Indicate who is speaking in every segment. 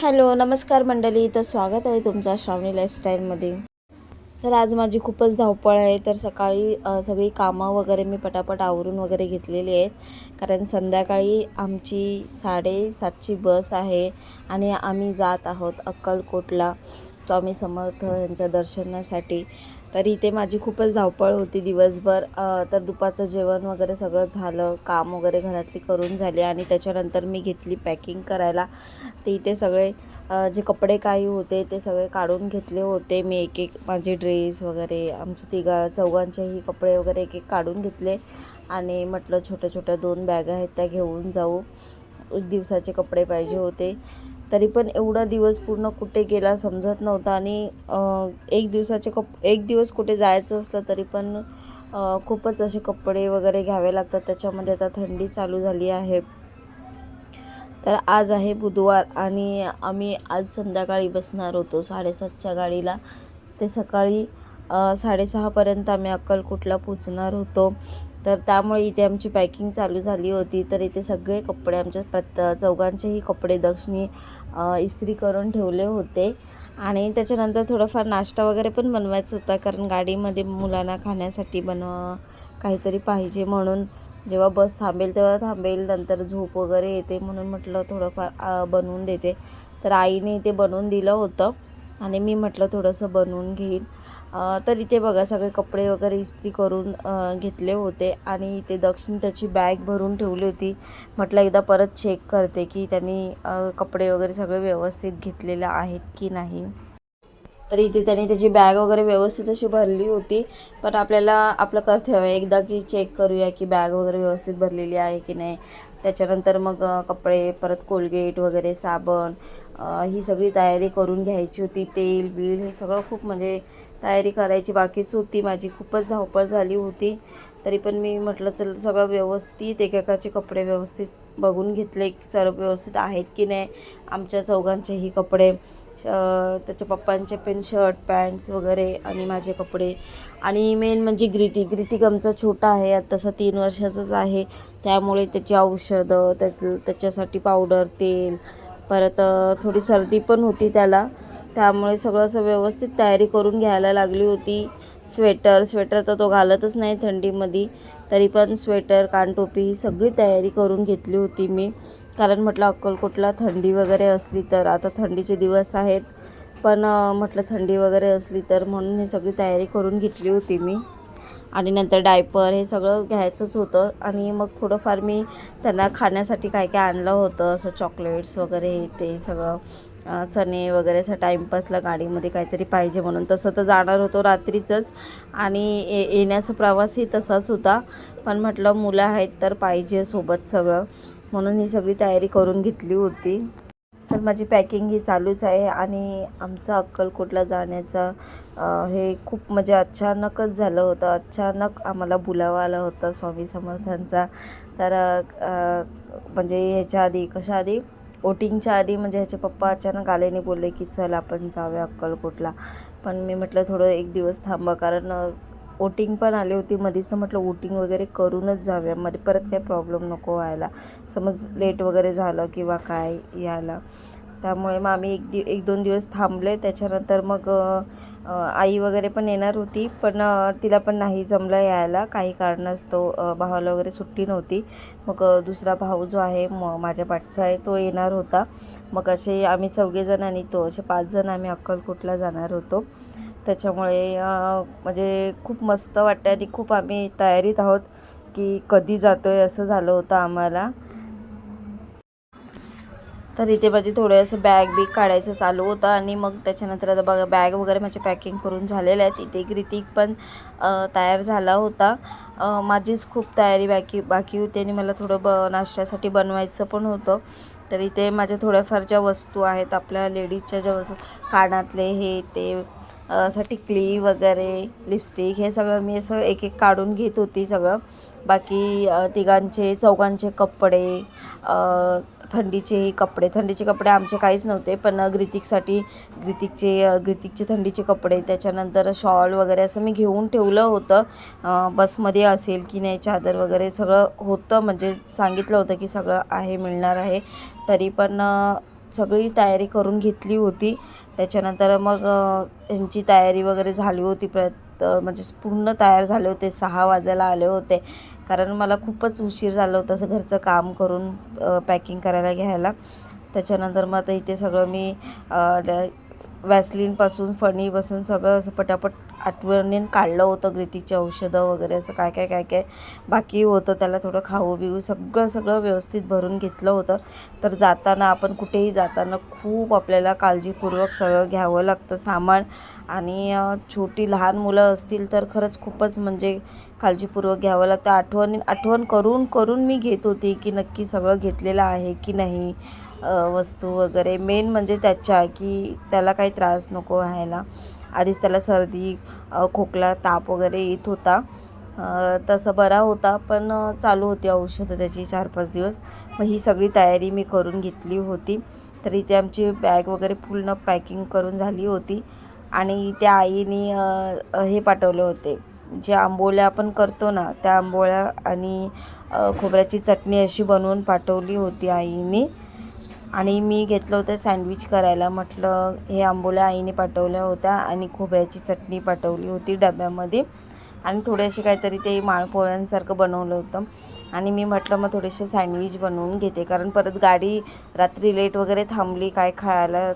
Speaker 1: Hello नमस्कार मंडळी. तर स्वागत आहे तुमचा श्रावणी लाईफस्टाईलमध्ये तर आज माझी खूपच धावपळ आहे. तर सकाळी सगळी कामं वगैरे मी पटापट आवरून वगैरे घेतलेली आहेत. कारण संध्याकाळी आमची साडेसातची बस आहे आणि आम्ही जात आहोत अक्कलकोटला. स्वामी समर्थ यांच्या दर्शनासाठी. तर इथे माझी खूपच धावपळ होती दिवसभर. तर दुपारचं जेवण वगैरे सगळं झालं काम वगैरे घरातली करून झाली आणि त्याच्यानंतर मी घेतली पॅकिंग करायला. ते इथे सगळे जे कपडे काही होते ते सगळे काढून घेतले होते. मी एक एक माझे ड्रेस वगैरे आमचे तिघा चौघांचेही कपडे वगैरे एक एक काढून घेतले आणि म्हटलं छोट्या छोट्या दोन बॅगा आहेत त्या घेऊन जाऊ. एक दिवसाचे कपडे पाहिजे होते. तरी पण एवढा दिवस पूर्ण कुठे गेला समजत नव्हता आणि एक दिवसाचे कप एक दिवस कुठे जायचं असलं तरी पण खूपच असे कपडे वगैरे घ्यावे लागतात. त्याच्यामध्ये आता थंडी चालू झाली आहे. तर आज आहे बुधवार आणि आम्ही आज संध्याकाळी बसणार होतो साडेसातच्या गाडीला. ते सकाळी साडेसहापर्यंत आम्ही अक्कलकोटला पोचणार होतो. तर त्यामुळे इथे आमची पॅकिंग चालू झाली होती. तर इथे सगळे कपडे आमच्या प्रत चौघांचेही कपडे दक्षिणी इस्त्री करून ठेवले होते. आणि त्याच्यानंतर थोडंफार नाश्ता वगैरे पण बनवायचा होता कारण गाडीमध्ये मुलांना खाण्यासाठी बनव काहीतरी पाहिजे म्हणून. जेव्हा बस थांबेल तेव्हा थांबेल नंतर झोप वगैरे येते म्हणून म्हटलं थोडंफार बनवून देते. तर आईने इथे बनवून दिलं होतं. आणि मी म्हटलं थोडंसं बनवून घेईन. तर इथे बघा सगळे कपडे वगैरे इस्त्री करून घेतले होते आणि इथे दक्षिण त्याची बॅग भरून ठेवली होती. म्हटलं एकदा परत चेक करते की त्यांनी कपडे वगैरे सगळे व्यवस्थित घेतलेले आहेत की नाही. तर इथे त्याने त्याची बॅग वगैरे व्यवस्थित अशी भरली होती. पण आपल्याला आपलं कर्तव्य एकदा की चेक करूया की बॅग वगैरे व्यवस्थित भरलेली आहे की नाही. त्याच्यानंतर मग कपडे परत कोलगेट वगैरे साबण ही सगळी तयारी करून घ्यायची होती. तेल बिल हे सगळं खूप म्हणजे तयारी करायची बाकीच होती. माझी खूपच धावपळ झाली होती. तरी पण मी म्हटलं चल सगळं व्यवस्थित एकेकाचे कपडे व्यवस्थित बघून घेतले सर्व व्यवस्थित आहेत की नाही. आमच्या चौघांचेही कपडे त्याच्या पप्पांचे पण शर्ट पॅन्ट्स वगैरे आणि माझे कपडे. आणि मेन म्हणजे ग्रितिक ग्रितिक आमचा छोटा आहे आता तसा तीन वर्षाचाच आहे. त्यामुळे त्याची औषधं त्याच त्याच्यासाठी पावडर तेल परत थोडी सर्दी पण होती त्याला. त्यामुळे सगळं असं व्यवस्थित तयारी करून घ्यायला लागली होती. स्वेटर स्वेटर तर तो घालतच नाही थंडीमध्ये. तरी पण स्वेटर कानटोपी ही सगळी तयारी करून घेतली होती मी. कारण म्हटलं अक्कलकोटला थंडी वगैरे असली तर आता थंडीचे दिवस आहेत. पण म्हटलं थंडी वगैरे असली तर म्हणून ही सगळी तयारी करून घेतली होती मी. आणि नंतर डायपर हे सगळं घ्यायचंच होतं. आणि मग थोडंफार मी त्यांना खाण्यासाठी काय काय आणलं होतं असं चॉकलेट्स वगैरे हे ते सगळं. चणे वगैरे असं टाईमपासला गाडीमध्ये काहीतरी पाहिजे म्हणून. तसं तर जाणार होतो रात्रीचंच. आणि ये येण्याचा प्रवासही तसाच होता. पण म्हटलं मुलं आहेत तर पाहिजे सोबत सगळं. म्हणून ही सगळी तयारी करून घेतली होती. तर माझी पॅकिंग ही चालूच आहे आणि आमचं अक्कलकोटला जाण्याचा हे खूप म्हणजे अचानकच झालं होतं. अचानक आम्हाला बुलावा आला होता स्वामी समर्थांचा. तर म्हणजे ह्याच्या आधी कशा आधी? वोटिंगच्या आधी म्हणजे ह्याचे पप्पा अचानक आले आणि बोलले की चल आपण जाऊया अक्कलकोटला. पण मी म्हटलं थोडं एक दिवस थांबा कारण वोटिंग पण आली होती. मध्येच तर म्हटलं वोटिंग वगैरे करूनच जाऊया. मध्ये परत काही प्रॉब्लेम नको व्हायला. समज लेट वगैरे झालं किंवा काय यायला. त्यामुळे मग आम्ही एक दि एक दोन दिवस थांबले त्याच्यानंतर मग आई वगैरे पण येणार होती पण तिला पण नाही जमलं यायला. काही कारणास्तव भावाला वगैरे सुट्टी नव्हती. मग दुसरा भाऊ जो आहे म माझ्या पाठचा आहे तो येणार होता. मग असे आम्ही चौघेजण आणि तो असे पाच जण आम्ही अक्कलकोटला जाणार होतो. त्याच्यामुळे म्हणजे खूप मस्त वाटतं आणि खूप आम्ही तयारीत आहोत की कधी जातो आहे असं झालं होतं आम्हाला. तर इथे माझी थोडं असं बॅग बिग काढायचं चालू होतं आणि मग त्याच्यानंतर आता बघा बॅग वगैरे माझे पॅकिंग करून झालेले आहेत. इथे ग्रितिक पण तयार झाला होता. माझीच खूप तयारी बाकी बाकी होती आणि मला थोडं ब नाश्त्यासाठी बनवायचं पण होतं. तर इथे माझ्या थोड्याफार ज्या वस्तू आहेत आपल्या लेडीजच्या ज्या वस्तू कानातले हे ते असं टिकली वगैरे लिपस्टिक हे सगळं मी असं एक एक काढून घेत होती सगळं. बाकी तिघांचे चौघांचे कपडे थंडीचे कपडे थंडीचे कपडे आमचे काहीच नव्हते पण ग्रितिकसाठी ग्रितिकचे ग्रितिकचे थंडीचे कपडे त्याच्यानंतर शॉल वगैरे असं मी घेऊन ठेवलं होतं. बसमध्ये असेल की नाही चादर वगैरे सगळं होतं म्हणजे सांगितलं होतं की सगळं आहे मिळणार आहे. तरी पण सगळी तयारी करून घेतली होती. त्याच्यानंतर मग यांची तयारी वगैरे झाली होती प्रत म्हणजे पूर्ण तयार झाले होते सहा वाजायला आले होते. कारण मला खूपच उशीर झाला होता असं घरचं काम करून पॅकिंग करायला घ्यायला. त्याच्यानंतर मग आता इथे सगळं मी ड- वॅसलीनपासून फणीपासून सगळं असं पटापट आठवणीन काढलं होतं ग्रीतीची औषधं वगैरे असं काय काय काय काय बाकी होतं. त्याला थोडं खाऊ बिऊ सगळं सगळं व्यवस्थित भरून घेतलं होतं. तर जाताना आपण कुठेही जाताना खूप आपल्याला काळजीपूर्वक सगळं घ्यावं लागतं. सामान आणि छोटी लहान मुलं असतील तर खरंच खूपच म्हणजे काळजीपूर्वक घ्यावं लागतं. आठवणी आठवण करून करून मी घेत होती की नक्की सगळं घेतलेलं आहे की नाही. वस्तू वगैरे मेन म्हणजे त्याच्या की त्याला काही त्रास नको व्हायला. आधीच त्याला सर्दी खोकला ताप वगैरे येत होता. तसं बरा होता पण चालू होती औषधं त्याची चार पाच दिवस. मग ही सगळी तयारी मी करून घेतली होती. तर इथे आमची बॅग वगैरे पूर्ण पॅकिंग करून झाली होती. आणि त्या आईने हे पाठवले होते. जे आंबोळ्या आपण करतो ना त्या आंबोळ्या आणि खोबऱ्याची चटणी अशी बनवून पाठवली होती आईने. आणि मी घेतलं होतं सँडविच करायला. म्हटलं हे आंबोल्या आईने पाठवल्या होत्या आणि खोबऱ्याची चटणी पाठवली होती डब्यामध्ये. आणि थोडेसे काहीतरी ते माळपोळ्यांसारखं बनवलं होतं. आणि मी म्हटलं मग थोडेसे सँडविच बनवून घेते. कारण परत गाडी रात्री लेट वगैरे थांबली काय खायला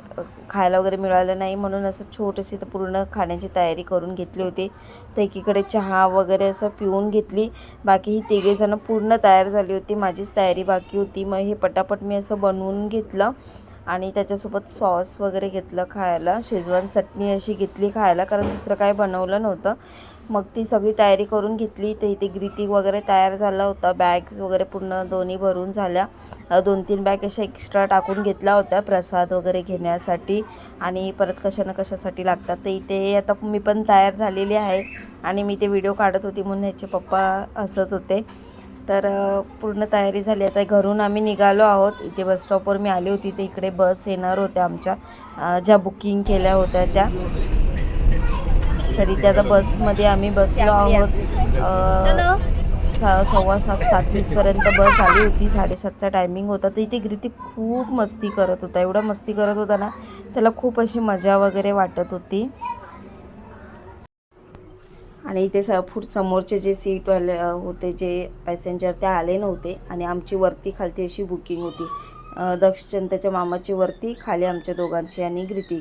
Speaker 1: खायला वगैरे मिळालं नाही म्हणून असं छोटीशी तर पूर्ण खाण्याची तयारी करून घेतली होती. तर एकीकडे चहा वगैरे असं पिऊन घेतली. बाकी ही तिघेजणं पूर्ण तयार झाली होती. माझीच तयारी बाकी होती. मग हे पटापट मी असं बनवून घेतलं आणि त्याच्यासोबत सॉस वगैरे घेतलं खायला. शेजवान चटणी अशी घेतली खायला कारण दुसरं काय बनवलं नव्हतं. मग ती सगळी तयारी करून घेतली. तर इथे ग्रीटिंग वगैरे तयार झाला होता. बॅग्स वगैरे पूर्ण दोन्ही भरून झाल्या. दोन तीन बॅग अशा एक्स्ट्रा टाकून घेतल्या होत्या प्रसाद वगैरे घेण्यासाठी. आणि परत कशा ना कशासाठी लागतात तर इथे आता मी पण तयार झालेली आहे. आणि मी ते व्हिडिओ काढत होती म्हणून ह्याचे पप्पा हसत होते. तर पूर्ण तयारी झाली. आता घरून आम्ही निघालो आहोत. इथे बसस्टॉपवर मी आली होती. तर इकडे बस येणार होत्या आमच्या. ज्या बुकिंग केल्या होत्या त्या. तरी त्या आता बसमध्ये आम्ही बसलो आहोत. सा सव्वा सात सात वीसपर्यंत बस आली होती. साडेसातचा टायमिंग होता. तर इथे ग्रीती खूप मस्ती करत होता. एवढा मस्ती करत होता ना त्याला खूप अशी मजा वगैरे वाटत होती. आणि इथे स फूट समोरचे जे सीटवाले होते जे पॅसेंजर ते आले नव्हते. आणि आमची वरती खालती अशी बुकिंग होती. दक्षचंद त्याच्या मामाची वरती खाली आमच्या दोघांची आणि ग्रीती अ,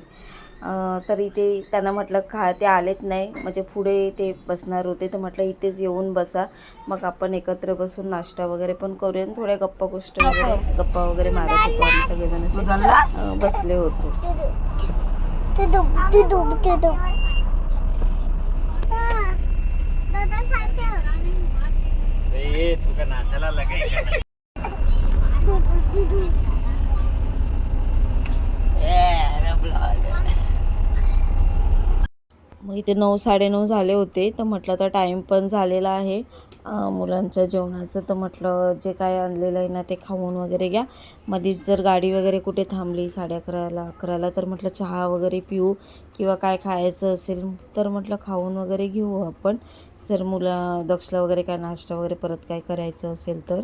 Speaker 1: तर इथे त्यांना म्हटलं खा ते आलेत नाही. म्हणजे पुढे ते बसणार होते. तर म्हटलं इथेच येऊन बसा. मग आपण एकत्र बसून नाश्ता वगैरे पण करूया आणि थोड्या गप्पा गोष्ट वगैरे गप्पा वगैरे मारत होतो आम्ही सगळेजण असे. बसले होतो.
Speaker 2: नाचायला
Speaker 1: मग इथे नऊ साडेनऊ झाले होते तर म्हटलं तर टाईम पण झालेला आहे. मुलांच्या जेवणाचं तर म्हटलं जे काय आणलेलं आहे ना ते खाऊन वगैरे घ्या. मध्येच जर गाडी वगैरे कुठे थांबली साडे अकराला अकराला तर म्हटलं चहा वगैरे पिऊ किंवा काय खायचं असेल तर म्हटलं खाऊन वगैरे घेऊ आपण. जर मुलं दक्षला वगैरे काय नाश्ता वगैरे परत काय करायचं असेल तर.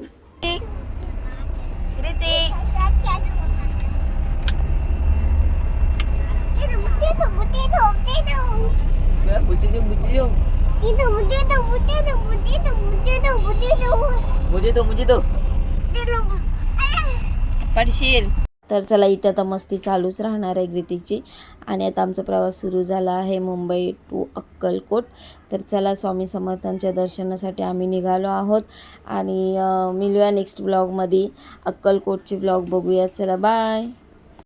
Speaker 2: मुझे तो मुझे तो
Speaker 1: पडशील. तर चला इथं आता मस्ती चालूच राहणार आहे ग्रीतिकची. आणि आता आमचा प्रवास सुरू झाला आहे मुंबई टू अक्कलकोट. तर चला स्वामी समर्थांच्या दर्शनासाठी आम्ही निघालो आहोत. आणि मिळूया नेक्स्ट ब्लॉगमध्ये अक्कलकोटचे ब्लॉग बघूया चला बाय